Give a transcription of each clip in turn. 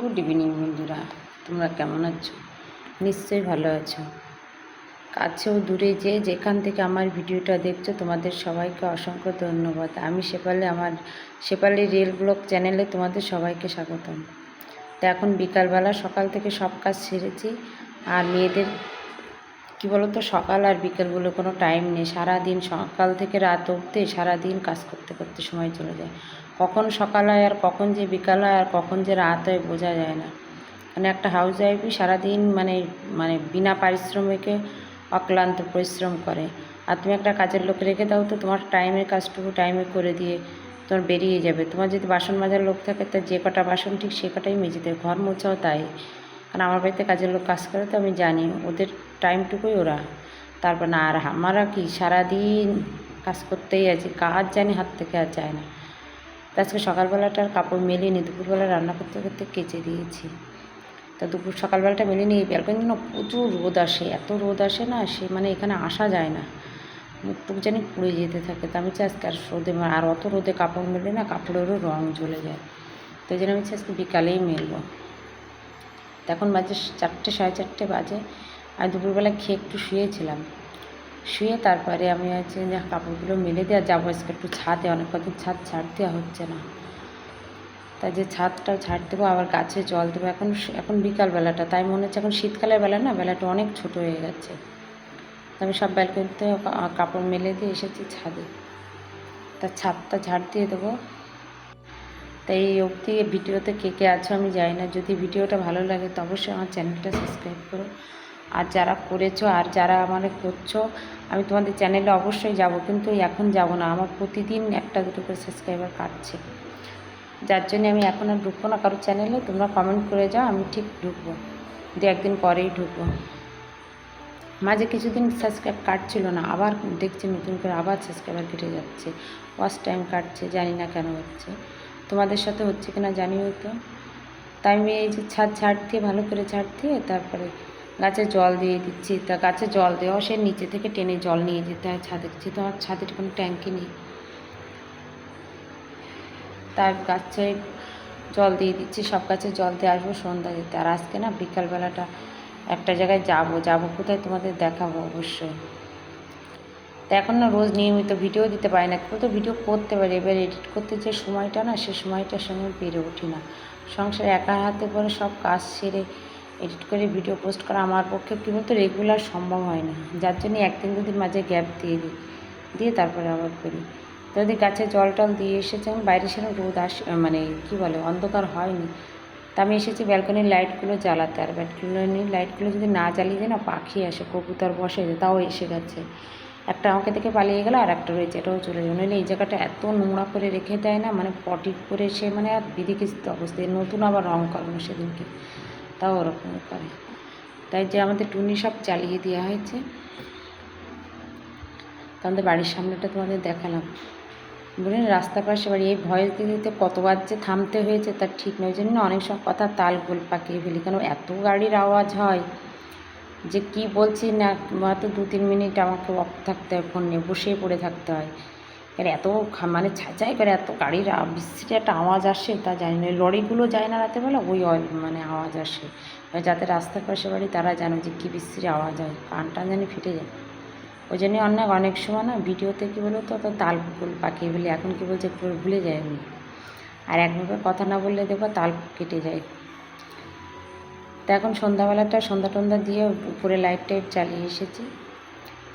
Good evening বন্ধুরা, তোমরা কেমন আছো? নিশ্চয়ই ভালো আছো। কাছেও দূরে যে যেখান থেকে আমার ভিডিওটা দেখছ, তোমাদের সবাইকে অসংখ্য ধন্যবাদ। আমি সেপালে আমার সেপালি রিয়েল ব্লগ চ্যানেলে তোমাদের সবাইকে স্বাগতম। তো এখন বিকালবেলা সকাল থেকে সব কাজ সেরেছি, আর মেয়েদের, কী বলতো, সকাল আর বিকেল বলে কোনো টাইম নেই। সারাদিন সকাল থেকে রাত অবধি সারাদিন কাজ করতে করতে সময় চলে যায়। কখন সকাল হয় আর কখন যে বিকাল হয় আর কখন যে রাত হয় বোঝা যায় না। মানে একটা হাউস ওয়াইফই সারাদিন মানে মানে বিনা পারিশ্রমিকে অক্লান্ত পরিশ্রম করে। আর তুমি একটা কাজের লোক রেখে দাও তো তোমার টাইমের কাজটুকু টাইমে করে দিয়ে তোমার বেরিয়ে যাবে। তোমার যদি বাসন মাজার লোক থাকে তা যে কটা বাসন ঠিক সে কটাই মেজে দেবে। ঘর মোছাও তাই। কারণ আমার বাড়িতে কাজের লোক কাজ করে তো আমি জানি ওদের টাইমটুকুই ওরা। তারপর না, আর আমরা কি সারাদিন কাজ করতেই আছি, কাজ জানি হাত থেকে আর যায় না। তো আজকে সকালবেলাটার কাপড় মেলিনি দুপুরবেলা রান্না করতে করতে কেচে দিয়েছি। তা দুপুর, সকালবেলাটা মেলিনি এই ব্যালকনি না প্রচুর রোদ আসে, এত রোদ আসে না, সে মানে এখানে আসা যায় না। মুখটুক জানি পুড়ে যেতে থাকে, তা আমি আজকে আর রোদে আর অত রোদে কাপড় মেলে না, কাপড়েরও রং চলে যায়। তো জন্য আমি আজকে বিকালেই মেলবো। তো এখন বাজে চারটে, সাড়ে চারটে বাজে আমি দুপুরবেলা খেয়ে একটু শুয়েছিলাম। শুয়ে তারপরে আমি হচ্ছে যে কাপড়গুলো মেলে দেওয়া যাব আজকে একটু ছাদে, অনেক কদিন ছাদ ছাড় দেওয়া হচ্ছে না। তাই যে ছাদটাও ছাড় দেবো, আবার গাছে জল দেবো, এখন এখন বিকালবেলাটা, তাই মনে হচ্ছে এখন শীতকালের বেলা না, বেলাটা অনেক ছোট হয়ে গেছে। আমি সব ব্যালকনিতে কাপড় মেলে দিয়ে এসেছি ছাদে। তা ছাদটা ঝাড় দিয়ে দেবো। তাই এই অবধি ভিডিওতে কে কে আছো আমি জানি না, যদি ভিডিওটা ভালো লাগে তো অবশ্যই আমার চ্যানেলটা সাবস্ক্রাইব করো। আর যারা করেছ আর যারা আমার করছ, আমি তোমাদের চ্যানেলে অবশ্যই যাব, কিন্তু এখন যাব না। আমার প্রতিদিন একটা দুটো করে সাবস্ক্রাইবার কাটছে। যার জন্য আমি এখন আর ঢুকবো না কারোর চ্যানেলে তোমরা কমেন্ট করে যাও, আমি ঠিক ঢুকবো। দু একদিন পরেই ঢুকবো। মাঝে কিছুদিন সাবস্ক্রাইব কাটছিল না, আবার দেখছি নতুন করে আবার সাবস্ক্রাইবার কেটে যাচ্ছে। ওয়াচ টাইম কাটছে, জানি না কেন হচ্ছে। তোমাদের সাথে হচ্ছে কিনা জানিও তো তাই আমি এই যে ছাদ ঝাড় দিয়ে, ভালো করে ঝাড় দিয়ে, তারপরে গাছে জল দিয়ে দিচ্ছি, তা গাছে জল দেওয়া, সে নিচে থেকে টেনে জল নিয়ে যেতে হয় ছাদে। যেহেতু আমার ছাদের কোনো ট্যাঙ্কি নেই। তার গাছে জল দিয়ে দিচ্ছি, সব গাছে জল দিয়ে আসব সন্ধ্যা দিতে আর আজকে না বিকালবেলাটা একটা জায়গায় যাব যাব কোথায় তোমাদের দেখাবো অবশ্যই। তা এখন না রোজ নিয়মিত ভিডিও দিতে পারি না কেউ তো ভিডিও করতে পারি। এবার এডিট করতে যে সময়টা না, সে সময়টার সঙ্গে পেরে উঠি না। সংসারে একা হাতে পরে সব কাজ সেরে এডিট করে ভিডিও পোস্ট করা আমার পক্ষে কী বলতো রেগুলার সম্ভব হয় না। যার জন্য একদিন দুদিন মাঝে গ্যাপ দিয়ে দিই, দিয়ে তারপরে আবার করি। যদি গাছে জল টল দিয়ে এসেছে, আমি বাইরে সেরকম রোদ আস মানে কী বলে, অন্ধকার হয়নি। তা আমি এসেছি ব্যালকনির লাইটগুলো জ্বালাতে। আর ব্যালকনির লাইটগুলো যদি না জ্বালিয়ে দিই না, পাখি আসে, কবুতর বসে যায় তাও এসে গেছে। একটা আমাকে দেখে পালিয়ে গেল, আর একটা রয়েছে, এটাও চলে যাবে নইলে এই জায়গাটা এত নোংরা করে রেখে দেয় না মানে পটি করে সে মানে আর বিধিকিস্ত অবস্থায়, নতুন আবার রং করানো সেদিনকে। তাও ওরকম করে। তাই যে আমাদের টুনি সব চালিয়ে দেওয়া হয়েছে। তো আমাদের বাড়ির সামনেটা তোমাদের দেখালাম। বলেন রাস্তা পাশে বাড়ি, এই ভয়েস দিতে দিতে কতবার যে থামতে হয়েছে তার ঠিক নয়। জন্য অনেক সব কথা তাল গোল পাকিয়ে ফেলি। কেন এত গাড়ির আওয়াজ হয়? যে কি বলছি না হয়তো দু তিন মিনিট আমাকে অফ থাকতে হয়, ফোন নিয়ে বসেই পড়ে থাকতে হয়। এর এত মানে ছাঁচাই করে এত গাড়ির বিশ্রী একটা আওয়াজ আসে, তা জানি না। লরিগুলো যায় না রাতেবেলা, ওই মানে আওয়াজ আসে। যাদের রাস্তার পাশে বাড়ি, তারা জানো যে কী বিশ্রী আওয়াজ হয়। কানটা জানি ফেটে যায়। ওই জন্যই অনেক অনেক সময় না ভিডিওতে কী বলো তো অত তাল ফুল পাকিয়ে ফেলি এখন কী বলছে পুরো ভুলে যায় আমি আর একভাবে কথা না বললে দেখব তাল কেটে যায়। তা এখন সন্ধ্যাবেলাটা সন্ধ্যা টন্ধা দিয়ে উপরে লাইট টাইট চালিয়ে এসেছি।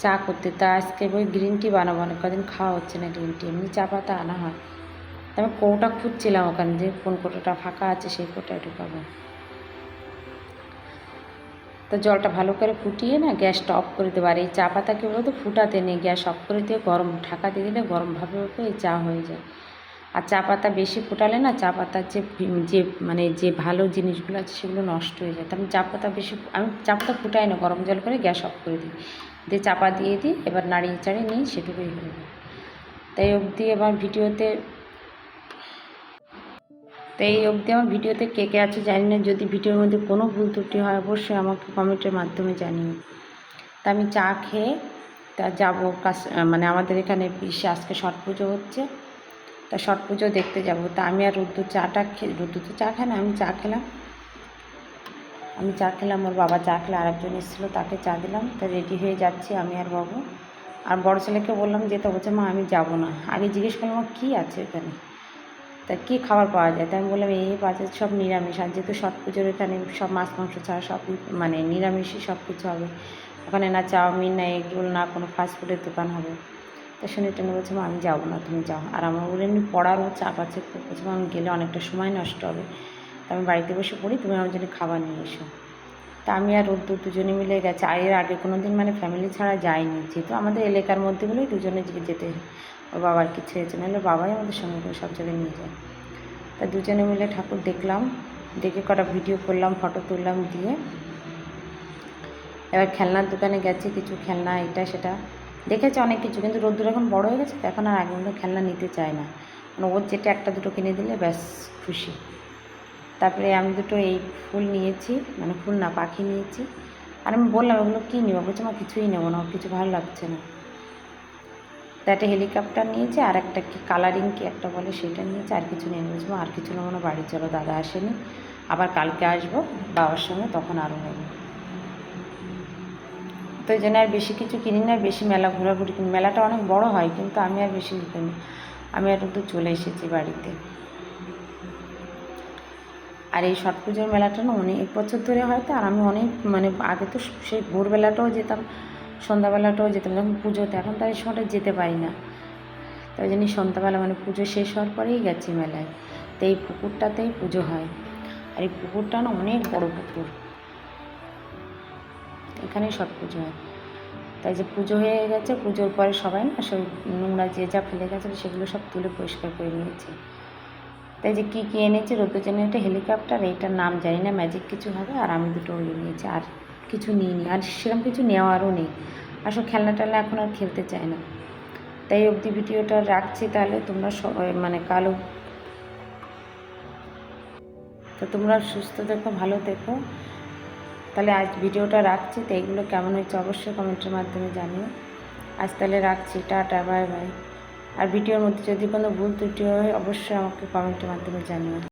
চা করতে। তা আজকে ওই গ্রিন টি বানাবো অনেক কদিন খাওয়া হচ্ছে না গ্রিন টি এমনি চা পাতা আনা হয়। তা আমি কৌটা খুঁজছিলাম ওখানে যে কোন কোটোটা ফাঁকা আছে সেই কোটায় ঢুকাবো। তো জলটা ভালো করে ফুটিয়ে না গ্যাসটা অফ করে দেবো। আর এই চা পাতা পাতাকে বলতো ফুটাতে নেই, গ্যাস অফ করে দিয়ে গরম ঢাকা দিয়ে দিলে গরম ভাবে ওঠে এই চা হয়ে যায়। আর চা পাতা বেশি ফোটালে না চা পাতার যে যে মানে যে ভালো জিনিসগুলো আছে সেগুলো নষ্ট হয়ে যায়। তো আমি চা পাতা বেশি আমি চা পাতা ফুটাই না, গরম জল করে গ্যাস অফ করে দিই। দিয়ে চাপা দিয়ে দিই, এবার নাড়িয়ে চাড়িয়ে নিই সেটুকুই হয়ে তাই অবধি এবার ভিডিওতে তো এই অবধি আমার ভিডিওতে কে কে আছে জানি না, যদি ভিডিওর মধ্যে কোনো ভুল ত্রুটি হয় অবশ্যই আমাকে কমেন্টের মাধ্যমে জানিও। তা আমি চা খেয়ে তা যাব কাছ মানে আমাদের এখানে পিসে আজকে ছট পুজো হচ্ছে। তা ছট পুজো দেখতে যাব। তা আমি আর রুদ্দু চাটা খেয়ে রুদ্র তো চা খায় না, আমি চা খেলাম। আমি চা খেলাম ওর বাবা চা খেলে আরেকজন এসেছিল তাকে চা দিলাম তা রেডি হয়ে যাচ্ছি আমি আর বাবু। আর বড় ছেলেকে বললাম যে তো বলছে মা আমি যাব না। আগে জিজ্ঞেস করলাম "মা, কী আছে এখানে? তা কী খাবার পাওয়া যায়? তা আমি বললাম এই যায় সব নিরামিষ আর যেহেতু সব পুজোর এখানে সব মাছ মাংস ছাড়া সব মানে নিরামিষই সব কিছু হবে। ওখানে না চাউমিন না এগরোল না কোনো ফাস্টফুডের দোকান হবে। তা শুনে টেনে বলছে "মা, আমি যাব না তুমি যাও। আর আমার বলে এমনি পড়ারও চাপ আছে বলছে আমি গেলে অনেকটা সময় নষ্ট হবে। তা আমি বাড়িতে বসে পড়ি, তুমি আমার জন্য খাবার নিয়ে এসো। তা আমি আর রোদ্দুর দুজনে মিলে গেছে। আর এর আগে কোনো দিন মানে ফ্যামিলি ছাড়া যাইনি। যেহেতু আমাদের এলাকার মধ্যে বলেই দুজনে যেতে ওর বাবার কিছু হয়েছে নাহলে বাবাই আমাদের সঙ্গে করে সব জায়গায় নিয়ে যায়। তা দুজনে মিলে ঠাকুর দেখলাম, দেখে কটা ভিডিও করলাম ফটো তুললাম, দিয়ে এবার খেলনার দোকানে গেছে, কিছু খেলনা, এটা, সেটা। দেখেছে অনেক কিছু, কিন্তু রোদ্দুর এখন বড় হয়ে গেছে, তো এখন আর আগে খেলনা নিতে চায় না। মানে ওর যেটা একটা দুটো কিনে দিলে ব্যাস খুশি। তারপরে আমি দুটো এই ফুল নিয়েছি মানে ফুল না, পাখি নিয়েছি। আর আমি বললাম ওগুলো কী নেব? বলছে, আমার কিছুই নেব না কিছু ভালো লাগছে না। তা একটা হেলিকপ্টার নিয়েছে, আর একটা কি কালারিং কি একটা বলে সেটা নিয়েছে, আর কিছু নিয়ে নিয়েছি আর কিছু নেব না, বাড়ি চলো, দাদা আসেনি। আবার কালকে আসব, বাবার সঙ্গে, তখন আরও নেব। তো এই জন্য আর বেশি কিছু কিনি না বেশি মেলা ঘোরাঘুরি কিনি। মেলাটা অনেক বড় হয়, কিন্তু আমি আর বেশি নিতে আমি আর একটু চলে এসেছি বাড়িতে। আর এই ছট পুজোর মেলাটা না অনেক বছর ধরে হয় তো আর আমি অনেক মানে আগে তো সেই ভোরবেলাটাও যেতাম, সন্ধ্যাবেলাটাও যেতাম, যখন পুজোতে, এখন তো আর এই সময়টা যেতে পারি না। তাই জন্য সন্ধ্যাবেলা মানে পুজো শেষ হওয়ার পরেই গেছি মেলায়। তো এই পুকুরটাতেই পুজো হয়। আর এই পুকুরটা না অনেক বড় পুকুর। এখানেই ছট পুজো হয়। তাই যে পুজো হয়ে গেছে, পুজোর পরে সবাই না, সব নোংরা যে যা ফেলে গেছে, সেগুলো সব তুলে পরিষ্কার করে নিয়েছে। তাই যে কী কী এনেছে রোদ্দুজনে একটা হেলিকপ্টার, এইটার নাম জানি না ম্যাজিক কিছু হবে, আর আমি দুটো ওই নিয়েছি, আর কিছু নিইনি, আর সেরকম কিছু নেওয়ারও নেই। আসলে খেলনা টেলনা এখন আর খেলতে চায় না। তাই অবধি ভিডিওটা রাখছি তাহলে তোমরা সবাই মানে কালো তো তোমরা সুস্থ দেখো ভালো দেখো তাহলে আজ ভিডিওটা রাখছি, তো এইগুলো কেমন হয়েছে অবশ্যই কমেন্টের মাধ্যমে জানিও। আজ তাহলে রাখছি, টাটা বাই বাই আর ভিডিওর মধ্যে যদি কোনো ভুল ত্রুটি হয় অবশ্যই আমাকে কমেন্টের মাধ্যমে জানিও।